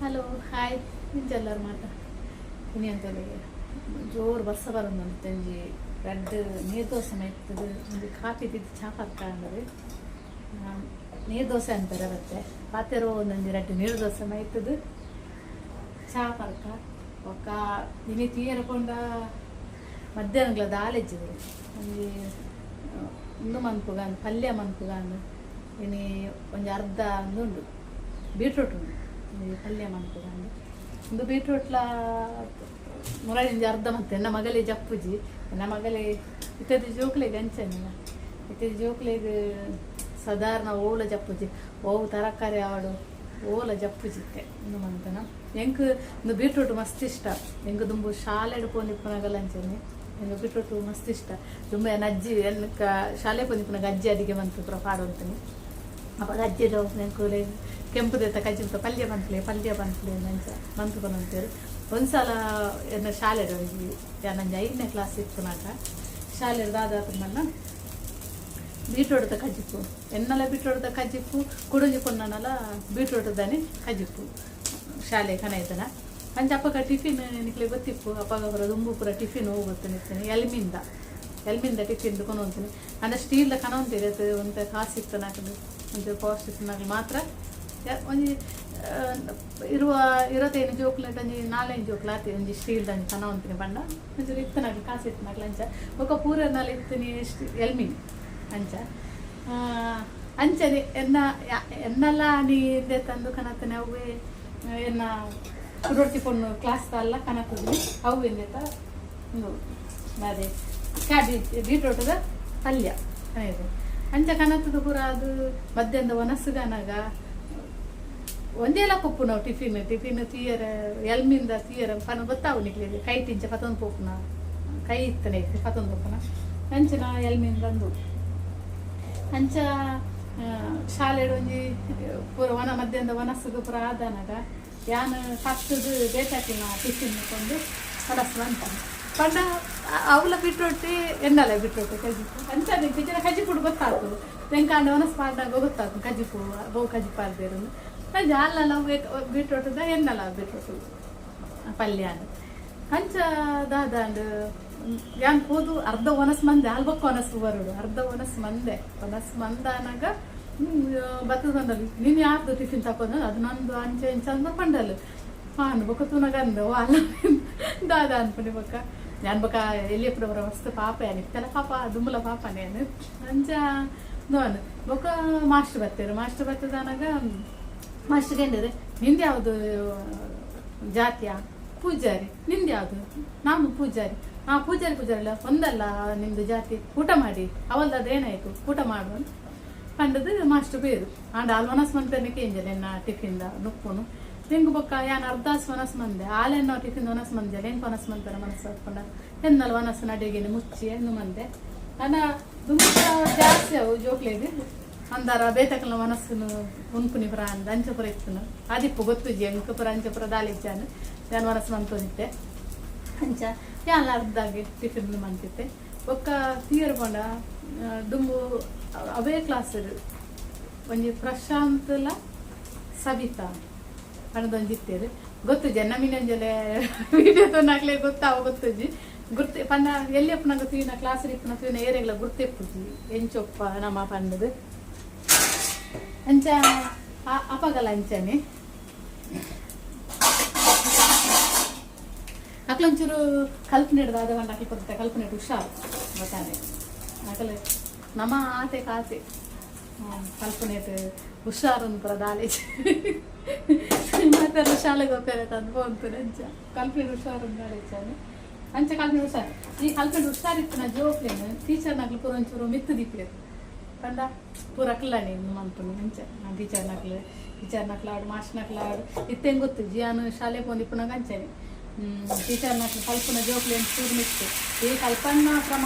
Hello, hi. ಇಂಚೆಲ್ಲರು ಮಾತ ಇನಿ ಅಂತೇಳಿ ಜೋರು ಬರ್ಸ ಬರೋದು ತಂಜಿ ರೆಡ್ ನೀರು ದೋಸೆ ಮೆತ್ತದು ಒಂದು ಕಾಫಿ ತಿದ್ದು ಚಾ ಪಕ್ಕ ಅಂದರೆ ನೀರು ದೋಸೆ ಅಂತಾರೆ ಬರುತ್ತೆ ಪಾತೆರೋ ಒಂದೊಂದು ರೆಡ್ ನೀರು ದೋಸೆ ಮೈತದು ಚಾ ಪರ್ಕ ಒಕ್ಕ ಇನಿ ತೀರಕೊಂಡ ಮಧ್ಯಾಹ್ನಗಳ ದಾಲೆಜ್ಜಿದ್ರು ಒಂದು ಒಂದು ಮನ್ಪುಗಾನ್, ಪಲ್ಯ ಮನ್ಪುಗಾನ್. ಇನಿ ಒಂದು ಅರ್ಧ ಒಂದು ಬೀಟ್ರೂಟ್ ಒಂದು ಪಲ್ಯ ಮಾಡ್ಕೊಂಡು ಒಂದು ಬೀಟ್ರೂಟ್ಲ ಮುರಳಿಂಜ ಅರ್ಧ ಮತ್ತೆ ನನ್ನ ಮಗಲೇ ಜಪ್ಪುಜಿ. ನನ್ನ ಮಗಲೇ ಇತ್ತದ್ದು ಜೋಕ್ಲೆಗೆ ಅಂಚನಿಲ್ಲ ಇತ್ತದ ಜೋಕ್ಲೆಗೆ ಸಾಧಾರಣ ಓಲ ಜಪ್ಪುಜಿ. ಓವು ತರಕಾರಿ ಆಡು, ಓಲ ಜಪ್ಪುಜಿತ್ತೆ ಇನ್ನು ಮಂತನ. ಎಂಕ್ ಒಂದು ಬೀಟ್ರೂಟ್ ಮಸ್ತ್ ಇಷ್ಟ. ಹೆಂಗೆ ತುಂಬ ಶಾಲೆ ಪೋನಿಪ್ಪನಾಗಲ್ಲ ಅಂಚನೆ. ಹೆಂಗೆ ಬೀಟ್ರೂಟ್ ಮಸ್ತ್ ಇಷ್ಟ. ತುಂಬ ಅಜ್ಜಿ ಎನ್ನಕ ಶಾಲೆ ಪೋನಿಪ್ಪನಾಗ ಅಜ್ಜಿ ಅಡಿಗೆ ಮಂತ್ರ ಪಾಡು ಅಂತೀನಿ. ಅಪ್ಪ ಅಜ್ಜಿ ನೆಂಕು ಕೆಂಪು ದೇತ ಕಜ್ಜಿಂತ ಪಲ್ಯ ಬಂತಲೇ ಪಲ್ಯ ಬಂತಲೇ ನಂಚ ಮಂತು ಬಂತೇಳಿ ಒಂದ್ಸಲ ಎನ್ನ ಶಾಲೆ ಹೋಗಿ ನಂಜ ಐದನೇ ಕ್ಲಾಸ್ ಇತ್ತು ನಾಟ ಶಾಲೆ ಬೀಟ್ರೂಟ್ ನನ್ನ ಬೀಟ್ರೋಡ್ದ ಕಜ್ಜಿಪ್ಪು ಎನ್ನಲ ಬೀಟ್ರೋಡ್ದ ಕಜ್ಜಿಪ್ಪು ಕುಡುಂಜಿ ಬೀಟ್ರೂಟ್ ಬೀಟ್ರೋಡ್ದಾನೆ ಕಜ್ಜಿಪ್ಪು ಶಾಲೆ ಕನೈತನ ಅಂಚ ಅಪ್ಪಗ ಟಿಫಿನ್ ನಿಕ್ಲೆ ಗೊತ್ತಿಪ್ಪು? ಅಪ್ಪಗ ಬರೋದು ಉಂಬುಪುರ ಪೂರ ಟಿಫಿನ್ ಹೋಗುತ್ತೆ ನಿಲ್ತೇನೆ ಎಲ್ಮಿಂದ ಎಲ್ಮಿಂದ ಟಿಫಿನ್ ಹೋಗ್ತೀನಿ. ಅಂದ್ರೆ ಸ್ಟೀಲ್ದ ಕನ ಒಂದು ಒಂದು ಕಾಸು ಇತ್ತು ನಾಕದು ಒಂದು ಪೌಷ್ಟಿಕ್ನಲ್ಲಿ ಮಾತ್ರ. ಒಂಜಿ ಇರುವ ಇರುವ ಏನು ಜೋಕ್ಲೆಟ್ ಒಂಜಿ ನಾಲ್ಕು ಜೋಕ್ಲ ಆತಿ, ಒಂಜಿ ಸ್ಟೀಲ್ ದಂಜಿ ತನ ಅಂತೀನಿ ಬಣ್ಣ. ಒಂಚೂರು ಇತ್ತನಾಗಿ ಕಾಸಿ ಕಾಸು ಇತ್ತು ನಾಲ್ಕು ಅಂಚ. ಒಕ್ಕ ಪೂರ ನಾಲ್ ಇತ್ತೀನಿ ಎಲ್ಮಿ ಅಂಚ. ಅಂಚನೆ, ಎನ್ನ ಎನ್ನಲ್ಲ ನೀ ಇದೆ ತಂದು ಕನತನೆ ಅವೇ ಎನ್ನ ಕುಡೊಟ್ಟಿ ಪೊಣ್ಣು ಕ್ಲಾಸ್ ಅಲ್ಲ ಕನಕುದು ಅವು ಎಂದೆತ ಅದೇ ಕ್ಯಾಬೇಜ್ ಬೀಟ್ರೋಟದ ಪಲ್ಯ. ಕನೆಯದು ಅಂಚ ಕನತದ ಪೂರ ಅದು ಮಧ್ಯಾಹ್ನದ ಒನಸುಗನಾಗ ಒಂದೇಲ ಕೊಪ್ಪು ನಾವು ಟಿಫಿನ್ ಟಿಫಿನ್ ತೀಯರ, ಎಲ್ಮಿಂದ ತೀಯರ ಪನ ಗೊತ್ತಾವು ನಿಕ್ಲಿದೆ ಕೈ ತಿಂಚ ಪತೊಂದು ಪೋಪುನ ಕೈ ಇತ್ತನೆ ಇತ್ತು, ಪತೊಂದು ಪೋಪುನ ಅಂಚನ ಎಲ್ಮಿಂದ ಅಂದು ಅಂಚ ಶಾಲೆ ಒಂಜಿ ಪೂರ ಒನ ಮಧ್ಯಾಹ್ನದ ವನಸ್ಸುಗ ಪೂರ ಆದನಾಗ ಯಾನ್ ಫಸ್ಟ್ದು ನಾ ಟಿಫಿನ್ ಕೊಂಡು ಅಂತ. ಪಂಡ ಅವಲ ಬಿಟ್ರೊಟ್ಟಿ ಎನ್ನಲ ಬಿಟ್ರೊಟ್ಟಿ ಕಜಿಪು ಅಂಚ ಪಿಚ್ಚಿನ ಕಜಿಪುಡು ಗೊತ್ತಾಯ್ತು ತೆಂಕಾಂಡ ವನಸ್ ಗೊತ್ತಾಯ್ತು ಗೊತ್ತಾಗ್ತದೆ. ಕಜ್ಜಿಪು ಬಹು ಕಜ್ಜಿ ಕಜಿ ಕಜ್ಜಿ ನಾವು ಬಿಟ್ರೊಟ್ಟದ ಎನ್ನಲ ಬಿಟ್ರೊಟ್ಟು ಪಲ್ಯ ಅಂಚ ದಾದಾಂಡ್ ಯಾನ್ ಹೋದು ಅರ್ಧ ಒನಸ್ ಮಂದೆ, ಅಲ್ಬಕ್ಕ ಒನಸ್ ಬರುಡು ಅರ್ಧ ಒನಸ್ ಮಂದೆ. ಒನಸ್ ಮಂದ ಅನಾಗ ಬತ್ತದ ಬಂದಲ್ಲಿ ನೀನು ಯಾರ್ದು ಟಿಫಿನ್ ತಕೊಂಡ ಅದು ನಂದು ಅಂಚೆ, ಇಂಚ ಅಂದ ಪಂಡಲ್ ಹಾನ್ ಬೊಕ್ಕ ತುನಗಂದ, ವಾಲ. ದಾದ ಅನ್ಪಣಿ ಬೊಕ್ಕ. ഞാൻ ಬಕ ಎಲ್ಲಿ ಬರ ಮಸ್ತ್ ಪಾಪ ದುಂಬಲ ಪಾಪ ನೇನು ಅಂಚ ನೋನು ಬೊಕ ಮಾಸ್ಟರ್ ಬರ್ತೇರು ಮಾಸ್ಟರ್ ಬರ್ತದನಾಗ ಮಾಸ್ಟರ್ ಏನಿದೆ ನಿಂದು ಯಾವುದು ಜಾತಿಯ ಪೂಜಾರಿ ನಿಂದು ಯಾವುದು ನಾನು ಪೂಜಾರಿ ಆ ಪೂಜಾರಿ ಪೂಜಾರಿ ಒಂದಲ್ಲ ನಿಮ್ದು ಜಾತಿ ಊಟ ಮಾಡಿ ಅವಲ್ದಾದ್ರೆ ಏನಾಯ್ತು ಊಟ ಮಾಡು ಅಂತ ಪಂಡದು ಮಾಸ್ಟರ್ ಬೇರು ಆಂಡ ಅಲ್ಲಿ ವನಸ್ ಮಂತನೆ ಕೇಂಜಲ್ ಎನ್ನ ಟಿಫಿನ್ದ ನುಪ್ಪುನು ತೆಂಗು ಬೊಕ್ಕ ಯಾನ್ ಅರ್ಧಾಸ್ ವನಸ್ ಮಂದೆ ಆಲೆನ್ನ ಟಿಫಿನ್ ಒನಸ್ ಮಂದೆ ಏನ್ ವನಸ್ ಮಂತರ ಮನಸ್ಸು ಹಾಕೊಂಡ ಹೆಣ್ಣಲ್ಲಿ ವನಸ್ ನಡಿಗೆನೆ ಮುಚ್ಚಿ ಹೆಣ್ಣು ಮಂದೆ. ಅನ್ನ ದುಂಬ ಜಾಸ್ತಿ ಅವು ಜೋಕ್ಲೇದು ಅಂದಾರ ಬೇತಕಲ ಮನಸ್ಸನ್ನು ಉನ್ಪುನಿ ಪುರ ಅಂದ ಅಂಚಪುರ ಇತ್ತು ಅದಿಪ್ಪು ಗೊತ್ತುಜಿ ಅಂಕಪುರ ಅಂಚಪುರ ದಾಲಿಜ್ಜಾನು ನಾನು ಮನಸ್ಸು ಮಂತೋದಿತ್ತೆ? ಅಂಚ ಯಾನ್ ಅರ್ಧಾಗೆ ಟಿಫಿನ್ ಮಂತಿತ್ತೆ? ಒಕ್ಕ ತೀರ್ ಆ, ದುಂಬು ಅವೇ ಕ್ಲಾಸ್ ಒಂಜಿ ಪ್ರಶಾಂತಲ ಸವಿತಾ. ಅನ್ನೋದೊಂದು ಇತ್ತೇರು ಗೊತ್ತುಜಿ ನಮ್ಮಿನಂಜಲೆ ವಿಡಿಯೋ ತೊನ್ನಾಗ್ಲೇ ಗೊತ್ತಾವ ಗೊತ್ತುಜಿ ಗುರ್ತಿ, ಪನ್ನ, ಎಲ್ಲಿ ಅಪ್ಪನಾಗ ತೀನ ಕ್ಲಾಸ್ ಇಪ್ಪನ ತೀನ ಏರಿಯಾಗಳ ಎಂಚೊಪ್ಪ, ನಮ್ಮ ಪಂಡದು. ಅಂಚ ಅಪಗಲ ಅಂಚನೆ. ಅಕ್ಲೊಂಚೂರು ಕಲ್ಪನೆ ಹಿಡ್ದು ಆದ ಒಂದು ಅಕ್ಲು ಕೊಡುತ್ತೆ ಕಲ್ಪನೆ ಹಿಡ್ದು ಹುಷಾರು, ಗೊತ್ತಾನೆ. ಅಕಲೆ ನಮ್ಮ ಆತೆ ಕಾತೆ. ಕಲ್ಪನೆ ಹುಷಾರು ಅಂತ ದಾಳಿ ಮತ್ತೆ ಶಾಲೆಗೆ ಹೋಗ್ತಾರೆ ಅಂತ ಅಂಚ ಕಲ್ಪನೆ ಹುಷಾರು ದಾಳಿಚಾನೆ ಅಂಚ ಕಲ್ಪನೆ ಹುಷಾರು. ಈ ಕಲ್ಪನೆ ಹುಷಾರಿತ್ತು ನಾ ಟೀಚರ್ ನಗ್ಲು ಪೂರ ಒಂಚೂರು ಮಿತ್ತು ದೀಪ್ಲೇರು ಪಂಡ ಪೂರ ಅಕ್ಲ ನೀನು ಮಂಪುನಿ ಅಂಚೆ. ನಾನು ಟೀಚರ್ ನಕ್ಲು ಟೀಚರ್ ನಕ್ಲಾಡು ಮಾಸ್ಟರ್ ನಕ್ಲಾಡು ಇತ್ತೇನು ಗೊತ್ತು? ಜಿಯಾನು ಶಾಲೆ ಪೋಂದಿಪ್ಪನಾಗ ಅಂಚೆನೆ ಟೀಚರ್ ನಕ್ಲು ಕಲ್ಪನ ಜೋಕ್ಲಿ ಅಂತ ಚೂರು ಮಿತ್ತು. ಈ ಕಲ್ಪನಾ ಕ್ರಮ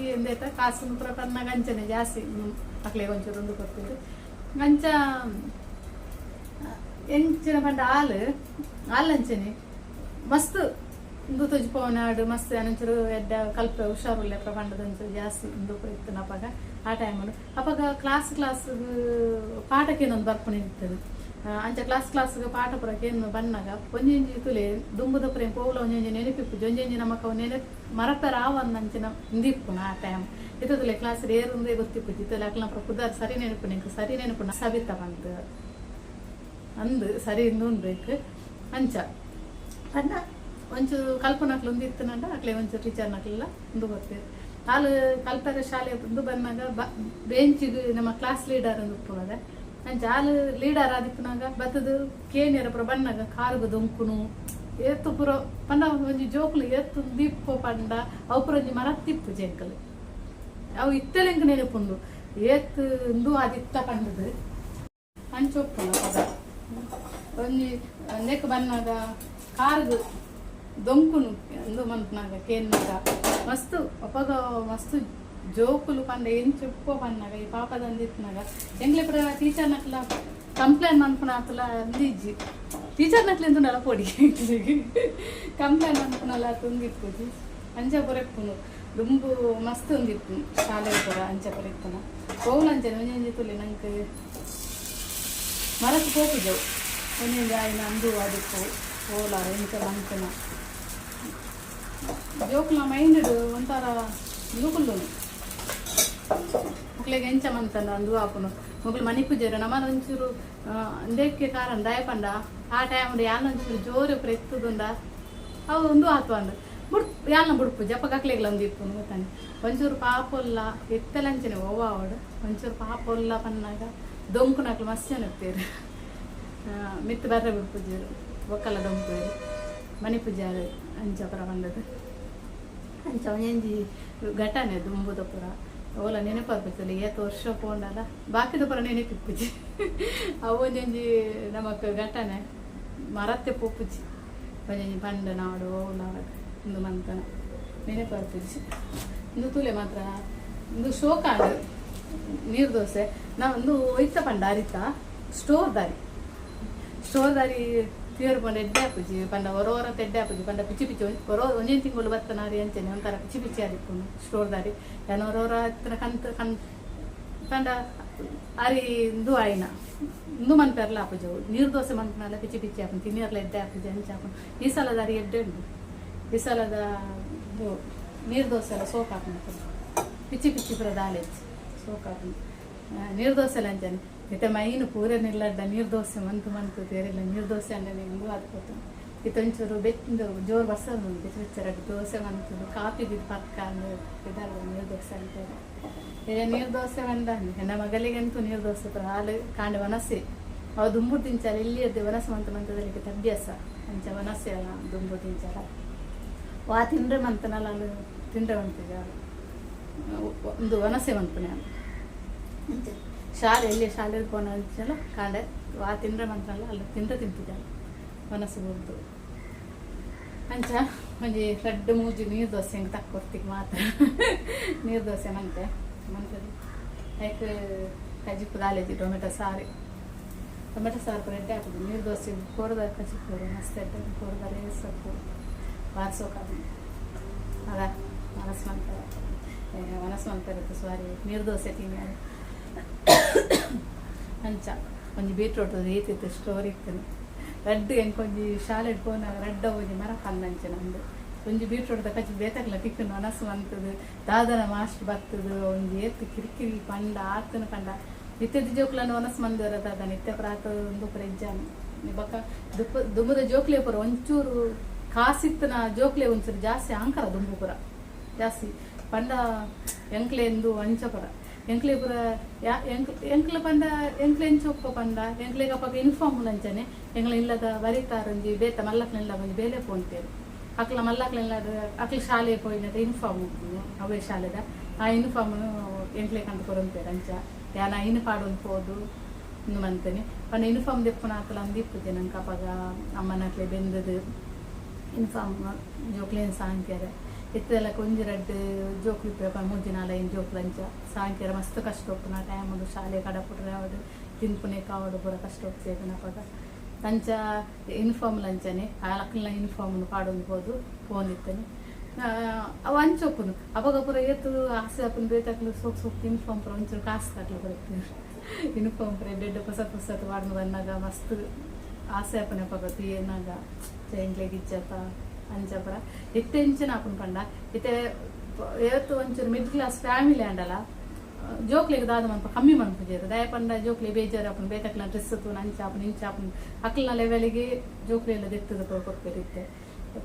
ಈ ಎಂದೈತ ಕಾಸಿನ ಪ್ರಕರಣನಾಗ ಅಂಚನೆ ಜಾಸ್ತಿ. ಮಕ್ಳಿಗೆ ಒಂಚೂರು ಒಂದು ಕೊಡ್ತಿದ್ದು ಅಂಚ ಎಂಚಿನ ಪಂಡ ಆಲ್ ಅಂಚನೆ ಮಸ್ತ್ ಇಂದು ತುಜ್ಪವನಾಡು ಮಸ್ತ್ ಅನಂಚರು ಎಡ್ಡ ಕಲ್ಪ, ಹುಷಾರುಲ್ಲ ಪ್ರಪಂಡದಂಚು ಜಾಸ್ತಿ ಇಂದು ಇತ್ತು ನಪಾಗ ಆ ಟೈಮಲ್ಲಿ. ಅಪಾಗ ಕ್ಲಾಸ್ ಕ್ಲಾಸ್ ಪಾಠಕ್ಕೆ ಏನೊಂದು ಬರ್ಪಣೆ ಇರ್ತದೆ. ಅಂಚ ಕ್ಲಾಸ್ ಕ್ಲಾಸ್ ಪಾಠ ಪುರಕ್ಕೆ ಏನು ಬಣ್ಣಗ, ಒಂಜೊಂಜಿ ತುಲೆ ದುಂಬುದ ಪುರ ಪೋವುಲ ಒಂಜೊಂಜಿ ನೆನಪಿಪ್ಪು ಒಂಜೊಂಜಿ ನಮಕ ನೆನಪು ಮರಪೆರ ಆವನ್ನಂಚಿನ ಇಂದಿಪ್ಪುನ ಆ ಟೈಮ್. ಇತ್ತದಲೆ ಕ್ಲಾಸ್ ಏರುಂದೇ ಗೊತ್ತಿಪ್ಪು ಇತ್ತಲೆ ಅಕ್ಲ ಕುದಾರ್ ಸರಿ ನೆನಪು ನಿಂಕು ಸರಿ ನೆನಪು ಸವಿತ ಬಂತ. ಅಂದು ಸರಿ ಇಂದುಂಡ್ಬೇಕು ಅಂಚ. ಪಂಡ ಒಂಚೂರು ಕಲ್ಪನಕ್ಲು ಒಂದು ಇತ್ತನಂಡ ಅಕ್ಲೆ ಒಂಚೂರು ಟೀಚರ್ನಕ್ಲೆಲ್ಲ ಒಂದು ಬರ್ತೇವೆ ಹಾಲು ಕಲ್ಪರ ಶಾಲೆ ಒಂದು ಬಂದಾಗ ಬ ಬೆಂಚಿಗೆ ನಮ್ಮ ಕ್ಲಾಸ್ ಲೀಡರ್ ಒಂದು ಉಪ್ಪುನಾಗ ಅಂಚ ಹಾಲು ಲೀಡರ್ ಆದಿಪ್ಪನಾಗ ಬತ್ತದು ಕೇನಿಯರ ಪುರ ಬಣ್ಣಗ ಕಾರುಗ ದೊಂಕುನು. ಏತ್ತು ಪುರ, ಪಂಡ ಒಂಜಿ ಜೋಕ್ಲು ಏತ್ತು ದೀಪ ಪಂಡ, ಅವು ಪುರ ಒಂಜಿ ತಿಪ್ಪು ಜೇಕಲು. ಅವು ಇತ್ತಲೆಂಕ ನೆನಪುಂಡು. ಏತ್ತು ಇಂದು ಆದಿತ್ತ ಪಂಡದು. ಅಂಚೋಪ್ಪ ಒಂಜಿ ನೆಕ್ ಬನ್ನಾಗ ಕಾರ್ಗ್ ದೊಂಕುನು ಎಂದು ಮಂತ್ನಾಗ ಕೇನ್ನಾಗ ಮಸ್ತ್ ಅಪಗ ಮಸ್ತ್ ಜೋಕುಲು ಪಂಡ ಎಂಚು ಉಪ್ಪ ಪನ್ನಾಗ ಈ ಪಾಪದಂದಿತ್ನಾಗ ಎಂಗ್ಲೆ ಪುರ ಟೀಚರ್ ನಕ್ಲ ಕಂಪ್ಲೇಂಟ್ ಮನ್ಪುನ ಆತಲ ಅಂದಿಜ್ಜಿ ಟೀಚರ್ ನಕ್ಲೆ ಎಂದು ನಲ ಪೊಡಿ ಕಂಪ್ಲೇಂಟ್ ಮನ್ಪುನಲ್ಲ ತುಂದಿಪ್ಪುಜಿ ಅಂಚ ಪುರೆಪ್ಪುನು ದುಂಬು ಮಸ್ತ್ ಒಂದಿಪ್ಪು ಶಾಲೆ ಪುರ ಅಂಚ ಪುರೆಪ್ಪುನ ಪೋವುಲ ಅಂಚನೆ ಒಂಜೊಂಜಿ ತುಲಿ ನಂಗೆ ಮರಕ್ಕೆ ಹೋಗಿದ್ದೆವು ಒಂದೊಂದು ಆಯ್ನ ಅಂದು ಅದಕ್ಕೂ ಓಲಾರ ಇಂಥ ಮಂಕನ ಜೋಕ್ಲ ಮೈಂಡ್ ಒಂಥರ ಲೂಕುಲ್ಲು ಮಕ್ಳಿಗೆ ಎಂಚ ಮಂತನ ಅಂದು ಆಪುನು ಮಕ್ಳು ಮನೆ ಪೂಜೆರು ನಮ್ಮನ ಒಂಚೂರು ಅಂದೇಕ್ಕೆ ಕಾರಣ ದಯಪಂಡ ಆ ಟೈಮ್ ಯಾನ ಒಂಚೂರು ಜೋರು ಎತ್ತುದುಂಡ ಅವು ಒಂದು ಆತ್ವಂಡು ಬುಡ್ ಯಾನ ಬುಡ್ಪು ಜಪ್ಪ ಕಕ್ಲೆಗ್ಲ ಒಂದು ಇಪ್ಪು ಗೊತ್ತಾನೆ ಒಂಚೂರು ಪಾಪೊಲ್ಲ ಎತ್ತಲಂಚನೆ ಓವಾವಡು ಒಂಚೂರು ಪಾಪೊಲ್ಲ ಪನ್ನಾಗ ದೊಂಕು ನಕ್ಲು ಮಸ್ತ್ ನೆತ್ತೀರು ಮಿತ್ತು ಬರ್ರೆ ಪೂಜೆರು ಒಕ್ಕಲ ದೊಂಕು ಮನೆ ಪೂಜಾರು ಅಂಚ ಪುರ ಬಂದದ್ದು. ಅಂಚ ಒಂಜಿ ಘಟನೆ ದುಂಬುದ ಪುರ ಓಲ ನೆನಪಾಗ್ಬೇಕಲ್ಲ ಏತ್ ವರ್ಷ ಪೋಂಡಲ್ಲ. ಬಾಕಿದ ಪುರ ನೆನಪಿಪ್ಪುಜಿ ಅವೊಂಜೊಂಜಿ ನಮಕ್ ಘಟನೆ, ಮರತ್ತೆ ಪೋಪುಜಿ ಒಂಜೊಂಜಿ ಬಂಡ ನಾಡು ಓಲಾಗ ಒಂದು ಮಂತನ. ನೆನಪಾಗ್ತಿಜಿ ಇಂದು ತೂಲೆ ಮಾತ್ರ, ಇಂದು ಶೋಕ ನೀರು ದೋಸೆ ನಾವೊಂದು ಒಯ್ತ ಪಂಡ ಅರಿತ ಸ್ಟೋರ್ ದಾರಿ. ಸ್ಟೋರ್ ದಾರಿ ತಿಯರ್ ಪಂಡ ಎಡ್ಡೆ ಹಾಕುಜಿ, ಪಂಡ ಹೊರ ತೆಡ್ಡೆ ಹಾಕುಜಿ, ಪಂಡ ಪಿಚ್ಚಿ ಪಿಚ್ಚಿ ಹೊರ ಒಂದೇ ತಿಂಗಳು ಬತ್ತನಾರಿ ಅಂಚೆನೆ ಒಂಥರ ಪಿಚ್ಚಿ ಪಿಚ್ಚಿ ಆದಿಪ್ಪುನು ಸ್ಟೋರ್ ದಾರಿ. ಯಾನು ಹೊರ ಹೊರ ಹತ್ರ ಕಂತ ಕನ್ ಪಂಡ ಅರಿ ಇಂದು ಆಯ್ನ. ಇಂದು ಮನ್ ಪೆರ್ಲ ಹಾಕುಜವು ನೀರು ದೋಸೆ ಮನ್ಪನಲ್ಲ ಪಿಚ್ಚಿ ಪಿಚ್ಚಿ ಹಾಕೊಂಡು ತಿನ್ನೀರ್ಲ ಎಡ್ಡೆ ಹಾಕುಜಿ ಅಂಚ ಹಾಕೊಂಡು ಈ ಸಲ ದಾರಿ ಎಡ್ಡೆ ಉಂಟು. ಈ ಸಲದ ನೀರು ದೋಸೆ ಎಲ್ಲ ಸೋಪ್ ಹಾಕೊಂಡು ಪಿಚ್ಚಿ ಪಿಚ್ಚಿ ಪುರ ದಾಲೆ ಸೋಕ್ ಹಾಕೊಂಡು ನೀರು ದೋಸೆ ಎಲ್ಲ ಅಂತಾನೆ ಇತ್ತ ಮೈನು ಪೂರ ನಿಲ್ಲಡ್ಡ ನೀರು ದೋಸೆ ಮಂತು ಮಂತು ತೇರಿಲ್ಲ ನೀರ್ದೋಸೆ ಅಂದ್ರೆ ನಿಂಗೂ ಅದ್ಕೊತು ಇತ್ತೊಂಚೂರು ಬೆಚ್ಚಿಂದು ಜೋರು ಬರ್ತದೆ ಒಂದು ಬೆಚ್ಚ ಬೆಚ್ಚರಟ್ಟು ದೋಸೆ ಮಂತು ಕಾಫಿ ಬಿದ್ದು ಪಕ್ಕ ಇದಲ್ಲ ನೀರು ದೋಸೆ ಅಂತಾರೆ ಈಗ ನೀರ್ದೋಸೆ ಬಂದ, ನನ್ನ ಮಗಲಿಗಂತೂ ನೀರ್ದೋಸೆ ಹಾಲು ಕಾಂಡೆ ವನಸೆ ಅವು ದುಂಬು ತಿಂಚಾರ ಇಲ್ಲಿ ಅದು ವನಸು ಮಂತ ಮಂತದಲ್ಲಿ ಅಭ್ಯಾಸ. ಅಂಚ ವನಸೆ ಅಲ್ಲ ದುಂಬು ತಿಂಚಾರ. ವಾ, ತಿಂದ್ರೆ ಮಂತನಲ್ಲ, ಅಲ್ಲಿ, ತಿಂದ್ರೆ ಮಂತಿದ್ದೆ ಒಂದು ವನಸೆ ಮಂತನೆ ಅದು ಶಾಲೆ ಎಲ್ಲಿ ಶಾಲೆ ಪೋನ ಅಂಚಲ್ಲ ಕಾಂಡೆ ವಾ ತಿಂದ್ರೆ ಮಂತ್ರಲ್ಲ, ಅಲ್ಲಿ ತಿಂದ್ರೆ ತಿಂತಿದ್ದಾಳೆ ವನಸು ಬಂತು ಅಂಚ, ಒಂಜಿ ರೆಡ್ ಮೂಜಿ, ನೀರು ದೋಸೆ ಹಂಗೆ ತಕ್ಕೊರ್ತಿಗೆ ಮಾತ್ರ. ನೀರು ದೋಸೆ ಮಂತೆ ಮಂತದು ಯಾಕೆ ಕಜಿಪ್ಪು ದಾಲೇಜಿ ಟೊಮೆಟೊ ಸಾರಿ. ಟೊಮೆಟೊ ಸಾರು ರೆಡ್ಡಿ ಹಾಕುದು. ನೀರು ದೋಸೆ ಕೊಡ್ದ ಕಜಿಪ್ಪು ಮಸ್ತ್ ಎಡ್ಡೆ ಕೊಡ್ದರೆ ಸೊಪ್ಪು ಬಾರಿಸೋಕಾದ ಅದ. ಮನಸ್ಸು ಮಂತ ಮನಸ್ಸು ಮಂತಾರೆ ಸಾರಿ ನೀರು ದೋಸೆ ತಿನ್ನಿ ಅಂಚ ಒಂಜಿ ಬೀಟ್ರೋಟ್ ರೀತಿತ್ತು ಸ್ಟೋರ್ ಇತ್ತು ರೆಡ್ ಎಂಕೊಂಜಿ ಶಾಲೆ ಇಟ್ಕೊಂಡು ರೆಡ್ ಒಂಜಿ ಮರ ಕಲ್ಲಂಚೆ ನಂದು ಒಂಜಿ ಬೀಟ್ರೋಟ್ ಕಚ್ಚಿ ಬೇತಕ್ಲ ಟಿಕ್ಕನ್ ಮನಸ್ಸು ಮಂತದು ದಾದನ ಮಾಸ್ಟ್ ಬರ್ತದು ಒಂಜಿ ಏತ್ತು ಕಿರಿಕಿರಿ ಪಂಡ, ಆತನ ಪಂಡ. ನಿತ್ಯದ ಜೋಕ್ಲನ್ನು ಒನಸ್ ಮಂದಿರ ದಾದ, ನಿತ್ಯ ಪ್ರಾತ, ಒಂದು ಪುರ ನಿಬಕ್ಕ ಬಕ್ಕ, ದುಪ್ಪ, ದುಂಬದ ಜೋಕ್ಲೆ ಪುರ ಒಂಚೂರು ಕಾಸಿತ್ತನ ಜೋಕ್ಲೆ, ಒಂಚೂರು ಜಾಸ್ತಿ ಆಂಕರ ದುಂಬು ಪುರ. ಜಾಸ್ತಿ. ಪಂಡ ಎಂಕ್ಲೆ ಎಂದು ಅಂಚಪುರ ಎಂಕ್ಲೆ ಪುರ, ಯಾ, ಎಂಕ್, ಎಂಕ್ಲ ಪಂಡ ಎಂಕ್ಲೆ ಎಂಚೊಪ್ಪ ಪಂಡ ಎಂಕ್ಲೆಗ ಪಕ್ಕ ಯೂನಿಫಾರ್ಮ್ ಅಂಚನೆ ಎಂಗ್ಲ ಇಲ್ಲದ ಬರೀತಾರಂಜಿ, ಬೇತ ಮಲ್ಲಕ್ಲೆಲ್ಲ ಒಂಜಿ ಬೇಲೆ ಪೋಂತೇವೆ ಅಕ್ಲ ಮಲ್ಲಕ್ಲೆಲ್ಲ ಅಕ್ಲ ಶಾಲೆ ಪೋಯಿನದ ಯೂನಿಫಾರ್ಮ್ ಅವೇ ಶಾಲೆದ. ಆ ಯೂನಿಫಾರ್ಮ್ ಎಂಕ್ಲೆ ಕಂಡು ಕೊರಂತೇರು ಅಂಚ. ಯಾನ ಇನ್ನು ಪಾಡೊಂದು ಹೋದು ಮಂತೇನೆ. ಪಂಡ ಯೂನಿಫಾರ್ಮ್ ದೆಪ್ಪನ ಆಕಲ ಅಂದಿಪ್ಪುತ್ತೆ ನಂಗೆ ಅಮ್ಮನ ಅಮ್ಮನಕ್ಲೆ ಬೆಂದದು. ಯೂನಿಫಾರ್ಮ್ ಜೋಕ್ಲೇನ್ ಸಾಂಕ್ಯಾರ ಇತ್ತೆಲ್ಲ ಒಂಜಿ ರಡ್ಡು ಜೋಕ್ಲು ಪೇಪ ಮೂಜಿ ನಾಲ ಏನು ಜೋಕ್ಲು ಅಂಚ ಸಾಂಕ್ಯಾರ ಮಸ್ತ್ ಕಷ್ಟ ಹೋಗ್ಪುನ ಟೈಮ್ ಒಂದು ಶಾಲೆ ಕಡ ಪುಟ್ರೆ ಅವಡು ತಿನ್ಪುನೆ ಕಾವಡು ಪೂರ ಕಷ್ಟ ಹೋಗ್ತೇವೆ ನಪಗ ಅಂಚ ಯೂನಿಫಾರ್ಮ್ ಲಂಚನೆ ಆ ಅಕ್ಕಲ ಯೂನಿಫಾರ್ಮ್ ಪಾಡೊಂದು ಹೋದು ಇತ್ತನೆ ಅವ ಹಂಚೊಪ್ಪುನು ಅವಾಗ ಪೂರ ಏತು ಆಸೆ ಅಪ್ಪನ ಬೇತಕ್ಲು ಸೋಕ್ ಸೋಕ್ ಯೂನಿಫಾರ್ಮ್ ಪೂರ ಒಂಚೂರು ಕಾಸು ಕಟ್ಲು ಬರುತ್ತೆ ಯೂನಿಫಾರ್ಮ್ ರೆಡ್ ಹೊಸ ಹೊಸತು ವಾಡ್ನು ಬಂದಾಗ ಮಸ್ತ್ ಆಸೆ ಅಪ್ಪನೆ ಪಗತ್ತು ಏನಾಗ ಇಚ್ಚಪ್ಪ చెప్పరా ಇಂಚಿನ ಹಾಕೊಂಡು ಪಂಡ ಇತ್ತೆ ಯಾವತ್ತು ಒಂಚೂರು ಮಿಡ್ ಕ್ಲಾಸ್ ಫ್ಯಾಮಿಲಿ ಅಂಡಲ್ಲ ಜೋಕ್ಲಿಗೆ ದಾದ ಮನ್ಪ ಕಮ್ಮಿ ಮನ್ಪುಜೇರು ದಯ ಪಂಡ ಜೋಕ್ಲಿ ಬೇಜಾರು ಅಪ್ಪನ ಬೇತಕ್ಲ ಡ್ರೆಸ್ ತು ಅಂಚ ಅಪ್ಪನ ಇಂಚ ಅಪ್ಪನ ಅಕ್ಲನ ಲೆವೆಲಿಗೆ ಜೋಕ್ಲಿ ಎಲ್ಲ ದೆತ್ತದ ಕೊಡ್ಬೇರಿತ್ತೆ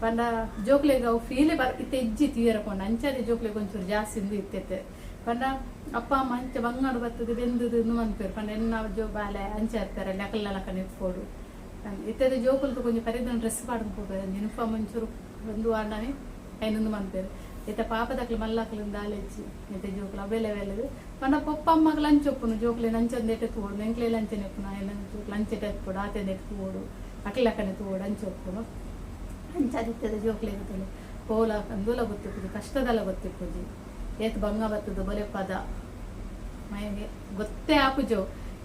ಪಂಡ ಜೋಕ್ಲಿಗೆ ಅವು ಫೀಲೆ ಬರ್ ಇತ್ತೆ ಇಜ್ಜಿ ತೀರಕೊಂಡು ಅಂಚಾದೆ ಜೋಕ್ಲಿಗೆ ಒಂಚೂರು ಜಾಸ್ತಿ ಇಂದು ಇತ್ತೈತೆ ಪಂಡ ಅಪ್ಪ ಅಮ್ಮ ಅಂಚ ಬಂಗಾಡು ಬರ್ತದೆ ಬೆಂದದು ಮನ್ಪೇರು ಪಂಡ ಎನ್ನ ಜೋ ಬಾಲೆ ಅಂಚ ಇರ್ತಾರೆ ಅಕಲ್ಲೆಲ್ಲ ಲಕ್ಕ ಇತ್ತದೆ ಜೋಕುಲ್ತು ಕೊಂಚ ಪರಿದ ಡ್ರೆಸ್ ಪಾಡ್ದು ಹೋಗ್ತಾರೆ. ಯೂನಿಫಾರ್ಮ್ ಒಂಚೂರು ಒಂದು ವಾಡನೆ ಐನೊಂದು ಮಂತೇರು ಇತ್ತ ಪಾಪದಕ್ಲು ಮಲ್ಲಾಕ್ಲಿಂದ ದಾಲೆಚ್ಚಿ ಇತ್ತ ಜೋಕುಲು, ಅವೆಲ್ಲ ಅವೆಲ್ಲದು ಪಂಡ ಪಪ್ಪ ಅಮ್ಮಗ ಲಂಚ್ ಒಪ್ಪುನು, ಜೋಕ್ಲಿ ಲಂಚಂದ ತೋಡು ನೆಂಕ್ಲೆ ಲಂಚನೆ ಒಪ್ಪುನ ಎಲ್ಲ ಲಂಚ್ ಎಟ್ಟೆತ್ಕೊಡು ಆತೆಂದ ಎತ್ಕೋಡು ಅಕ್ಲಕ್ಕನೆ ತೋಡು ಅಂಚ ಒಪ್ಪುನು. ಅಂಚಾದಿತ್ತದ ಜೋಕ್ಲಿ ಇರುತ್ತಲೆ ಪೋಲ ಅಂದೂಲ ಗೊತ್ತಿಪ್ಪುದು, ಕಷ್ಟದಲ್ಲ ಗೊತ್ತಿಪ್ಪುದು. ಏತ್ ಬಂಗ ಬತ್ತದು, ಬಲೆ ಪದ. ಮೈಗೆ ಗೊತ್ತೇ ಆಪುಜೋ.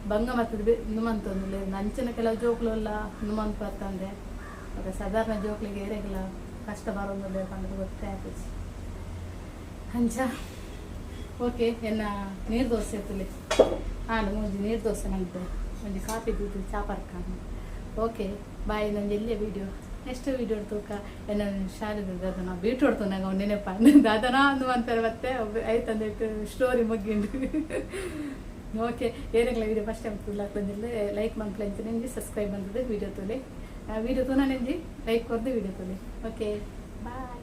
ಭಂಗ ಬತ್ತದು ನುಮಂತೊಂದು ನಂಚಿನ ಕೆಲವು ಜೋಕ್ಲು ಎಲ್ಲ ನುಮಂತ್ ಬರ್ತಂದೆ ಮತ್ತೆ ಸಾಧಾರಣ ಜೋಕ್ಲಿಗೆ ಏರೆಗಿಲ್ಲ ಕಷ್ಟ ಬರೋದಿಲ್ಲ ಪಂದ್ರೆ ಗೊತ್ತೇ ಆಪುಜಿ ಅಂಚ ಓಕೆ ಎನ್ನ ನೀರು ದೋಸೆ ತುಲಿ ಹಾಂ ಮುಂಜಿ ನೀರು ದೋಸೆ ನಂತೆ ಒಂಜಿ ಕಾಫಿ ದೂತು ಚಾಪರ್ಕ ಓಕೆ ಬಾಯ್, ನಂದು ಎಲ್ಲೇ ವಿಡಿಯೋ ನೆಕ್ಸ್ಟ್ ವಿಡಿಯೋ ತೂಕ ಎನ್ನ ಶಾಲೆದ ದಾದನ ಬೀಟ್ರೋಡ್ತು ನಂಗೆ ಅವ್ನು ನೆನಪ. ದಾದನ ಅಂದು ಅಂತಾರೆ ಮತ್ತೆ ಆಯ್ತಂದಿಟ್ಟು ಸ್ಟೋರಿ ಮುಗಿಂಡು ಓಕೆ ಏನಾಗಲ್ಲ ವೀಡಿಯೋ ಫಸ್ಟ್ ಟೈಮ್ ತುಲಾಕ್ತಂದಿಲ್ಲ ಲೈಕ್ ಮಾಡ್ಕೊಳ್ತೀನಿ ನಿಮಗೆ ಸಬ್ಸ್ಕ್ರೈಬ್ ಬಂದದ್ದು ವಿಡಿಯೋ ತುಲಿ ವಿಡಿಯೋ ತುನ ನಿಂಜಿ ಲೈಕ್ ಕೊಡ್ದು ವೀಡಿಯೋ ತುಲಿ ಓಕೆ ಬಾಯ್